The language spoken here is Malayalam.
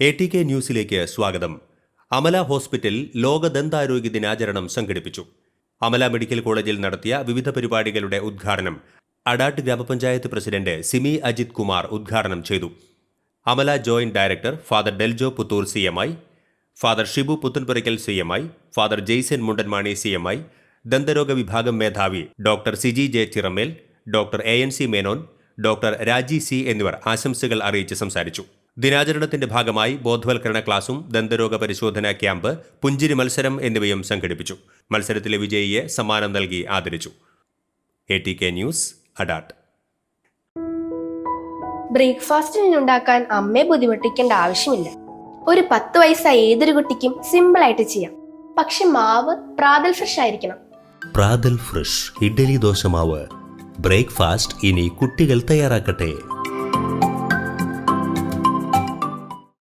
എ ടി കെ ന്യൂസിലേക്ക് സ്വാഗതം. അമല ഹോസ്പിറ്റൽ ലോക ദന്താരോഗ്യ ദിനാചരണം സംഘടിപ്പിച്ചു. അമല മെഡിക്കൽ കോളേജിൽ നടത്തിയ വിവിധ പരിപാടികളുടെ ഉദ്ഘാടനം അഡാട്ട് ഗ്രാമപഞ്ചായത്ത് പ്രസിഡന്റ് സിമി അജിത് കുമാർ ഉദ്ഘാടനം ചെയ്തു. Amala joint director father Deljo Puthur C M I father Shibu Puthenpurackal C M I father Jaison Mundanmani C M I ദന്തരോഗ വിഭാഗം മേധാവി doctor Siji J Chiramel doctor A N C Menon doctor Raji C എന്നിവർ ആശംസകൾ അറിയിച്ച് സംസാരിച്ചു. ദിനാചരണത്തിന്റെ ഭാഗമായി ബോധവൽക്കരണ ക്ലാസും ദന്തരോഗ പരിശോധനാ ക്യാമ്പ് പുഞ്ചിരി മത്സരം എന്നിവയും സംഘടിപ്പിച്ചു. മത്സരത്തിലെ വിജയിയെ സമ്മാനം നൽകി ആദരിച്ചു. A T K news Adat. ബ്രേക്ക്ഫാസ്റ്റിനുണ്ടാക്കാൻ അമ്മയെ ബുദ്ധിമുട്ടിക്കേണ്ട ആവശ്യമില്ല. ഒരു പത്ത് വയസ്സായ ഏതൊരു കുട്ടിക്കും സിമ്പിൾ ആയിട്ട് ചെയ്യാം. പക്ഷെ മാവ് പ്രാതൽ ഫ്രഷ് ആയിരിക്കണം. പ്രാതൽ ഫ്രഷ് ഇഡ്ഡലി ദോശമാവ് ബ്രേക്ക്ഫാസ്റ്റ് ഇനി കുട്ടികൾ തയ്യാറാക്കട്ടെ.